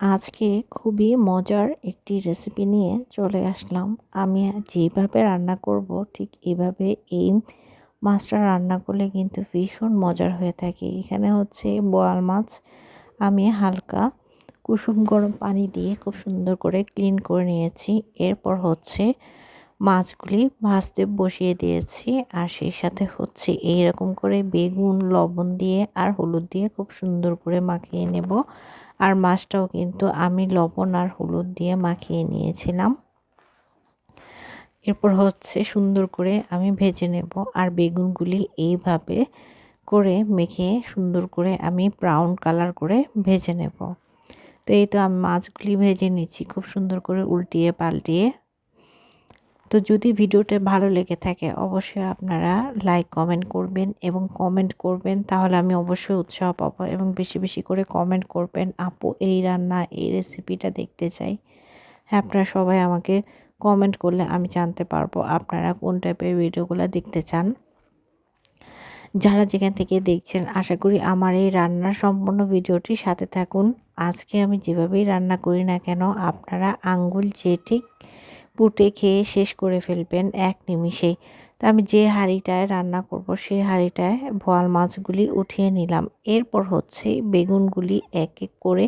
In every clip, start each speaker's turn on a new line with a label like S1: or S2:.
S1: আজকে খুবই মজার একটি রেসিপি নিয়ে চলে আসলাম। আমি যেভাবে রান্না করব, ঠিক এভাবে এই মাছটা রান্না করলে কিন্তু ভীষণ মজার হয়ে থাকে। এখানে হচ্ছে বোয়াল মাছ, আমি হালকা কুসুম গরম পানি দিয়ে খুব সুন্দর করে ক্লিন করে নিয়েছি। এরপর হচ্ছে মাছগুলি ভাজতে বসিয়ে দিয়েছি আর সেই সাথে হচ্ছে এই রকম করে বেগুন, লবণ দিয়ে আর হলুদ দিয়ে খুব সুন্দর করে মাখিয়ে নেব। আর মাছটাও কিন্তু আমি লবণ আর হলুদ দিয়ে মাখিয়ে নিয়েছিলাম। এরপর হচ্ছে সুন্দর করে আমি ভেজে নেব আর বেগুনগুলি এইভাবে করে মেখে সুন্দর করে আমি ব্রাউন কালার করে ভেজে নেব। তো এই তো আমি মাছগুলি ভেজে নিচ্ছি, খুব সুন্দর করে উল্টিয়ে পাল্টিয়ে। তো যদি ভিডিওটা ভালো লেগে থাকে, অবশ্যই আপনারা লাইক কমেন্ট করবেন এবং কমেন্ট করবেন, তাহলে আমি অবশ্যই উৎসাহ পাবো এবং বেশি বেশি করে কমেন্ট করবেন, আপু, এই রান্না, এই রেসিপিটা দেখতে চাই। হ্যাঁ আপনারা সবাই আমাকে কমেন্ট করলে আমি জানতে পারব আপনারা কোন টাইপের ভিডিওগুলো দেখতে চান। যারা যেখান থেকে দেখছেন, আশা করি আমার এই রান্নার সম্পূর্ণ ভিডিওটি সাথে থাকুন। আজকে আমি যেভাবেই রান্না করি না কেন, আপনারা আঙ্গুল চেটে পুটে খেয়ে শেষ করে ফেলবেন এক নিমিষেই। তো আমি যে হাঁড়িটায় রান্না করব, সেই হাঁড়িটায় ভোয়াল মাছগুলি উঠিয়ে নিলাম। এরপর হচ্ছে বেগুনগুলি এক এক করে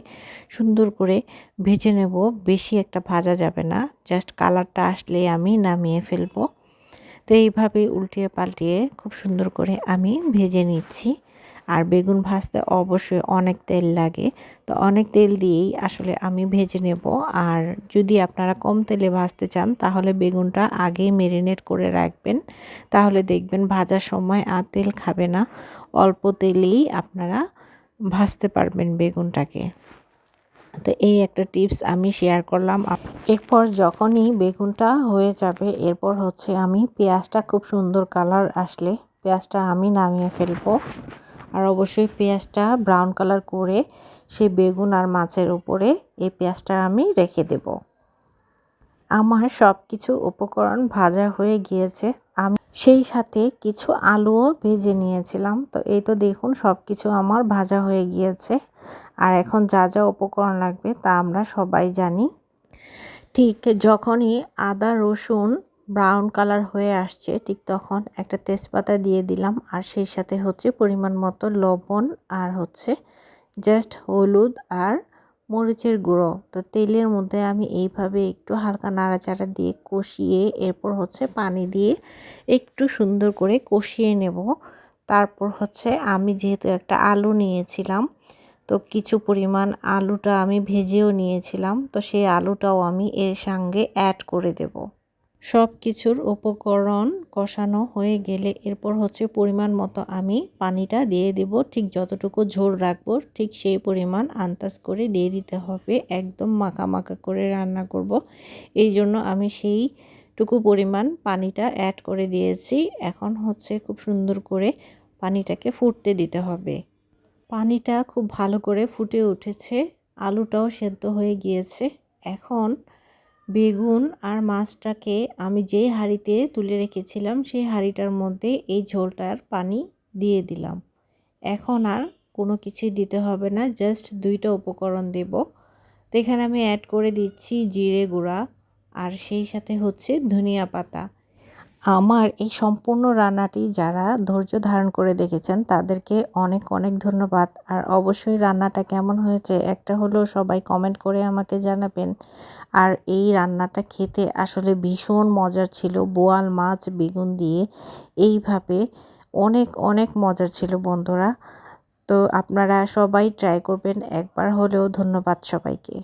S1: সুন্দর করে ভেজে নেব। বেশি একটা ভাজা যাবে না, জাস্ট কালারটা আসলে আমি নামিয়ে ফেলব। তো এইভাবে উল্টিয়ে পাল্টিয়ে খুব সুন্দর করে আমি ভেজে নিচ্ছি। আর বেগুন ভাজতে অবশ্যই অনেক তেল লাগে। তো অনেক তেল দিয়েই আসলে আমি ভেজে নেব। আর যদি আপনারা কম তেলে ভাজতে চান, তাহলে বেগুনটা আগেই মেরিনেট করে রাখবেন। তাহলে দেখবেন ভাজার সময় আর তেল খাবে না। অল্প তেলেই আপনারা ভাজতে পারবেন বেগুনটাকে। তো এই একটা টিপস আমি শেয়ার করলাম। এরপর যখনই বেগুনটা হয়ে যাবে, এরপর হচ্ছে আমি পেঁয়াজটা খুব সুন্দর কালার আসলে পেঁয়াজটা আমি নামিয়ে ফেলব। আর অবশ্যই পেঁয়াজটা ব্রাউন কালার করে সেই বেগুন আর মাছের উপরে এই পেঁয়াজটা আমি রেখে দেব। আমার সব কিছু উপকরণ ভাজা হয়ে গিয়েছে। আমি সেই সাথে কিছু আলুও ভেজে নিয়েছিলাম। তো এই তো দেখুন সব কিছু আমার ভাজা হয়ে গিয়েছে। আর এখন যা যা উপকরণ লাগবে তা আমরা সবাই জানি। ঠিক যখনই আদা রসুন ব্রাউন কালার হয়ে আসছে, ঠিক তখন একটা তেজপাতা দিয়ে দিলাম, আর সেই সাথে হচ্ছে পরিমাণ মতো লবণ আর হচ্ছে জাস্ট হলুদ আর মরিচের গুঁড়ো। তো তেলের মধ্যে আমি এইভাবে একটু হালকা নাড়াচাড়া দিয়ে কষিয়ে এরপর হচ্ছে পানি দিয়ে একটু সুন্দর করে কষিয়ে নেব। তারপর হচ্ছে আমি যেহেতু একটা আলু নিয়েছিলাম, তো কিছু পরিমাণ আলুটা আমি ভেজেও নিয়েছিলাম, তো সেই আলুটাও আমি এর সঙ্গে অ্যাড করে দেবো। সব কিছুর উপকরণ কষানো হয়ে গেলে এরপর হচ্ছে পরিমাণ মতো আমি পানিটা দিয়ে দেব। ঠিক যতটুকু ঝোল রাখব, ঠিক সেই পরিমাণ আন্দাজ করে দিয়ে দিতে হবে। একদম মাখা মাখা করে রান্না করব। এই জন্য আমি সেইটুকু পরিমাণ পানিটা অ্যাড করে দিয়েছি। এখন হচ্ছে খুব সুন্দর করে পানিটাকে ফুটতে দিতে হবে। পানিটা খুব ভালো করে ফুটে উঠেছে। আলুটাও সেদ্ধ হয়ে গিয়েছে। এখন বেগুন আর মাছটাকে আমি যেই হাঁড়িতে তুলে রেখেছিলাম, সেই হাঁড়িটার মধ্যে এই ঝোলটার পানি দিয়ে দিলাম। এখন আর কোনো কিছুই দিতে হবে না, জাস্ট দুইটা উপকরণ দেব। তো এখানে আমি অ্যাড করে দিচ্ছি জিরে গুঁড়া, আর সেই সাথে হচ্ছে ধনিয়া পাতা। আমার এই সম্পূর্ণ রান্নাটি যারা ধৈর্য ধারণ করে দেখেছেন, তাদেরকে অনেক অনেক ধন্যবাদ। আর অবশ্যই রান্নাটা কেমন হয়েছে, একটা হলেও সবাই কমেন্ট করে আমাকে জানাবেন। আর এই রান্নাটা খেতে আসলে ভীষণ মজার ছিল, বোয়াল মাছ বেগুন দিয়ে। এইভাবে অনেক অনেক মজার ছিল বন্ধুরা। তো আপনারা সবাই ট্রাই করবেন, একবার হলেও ধন্যবাদ সবাইকে।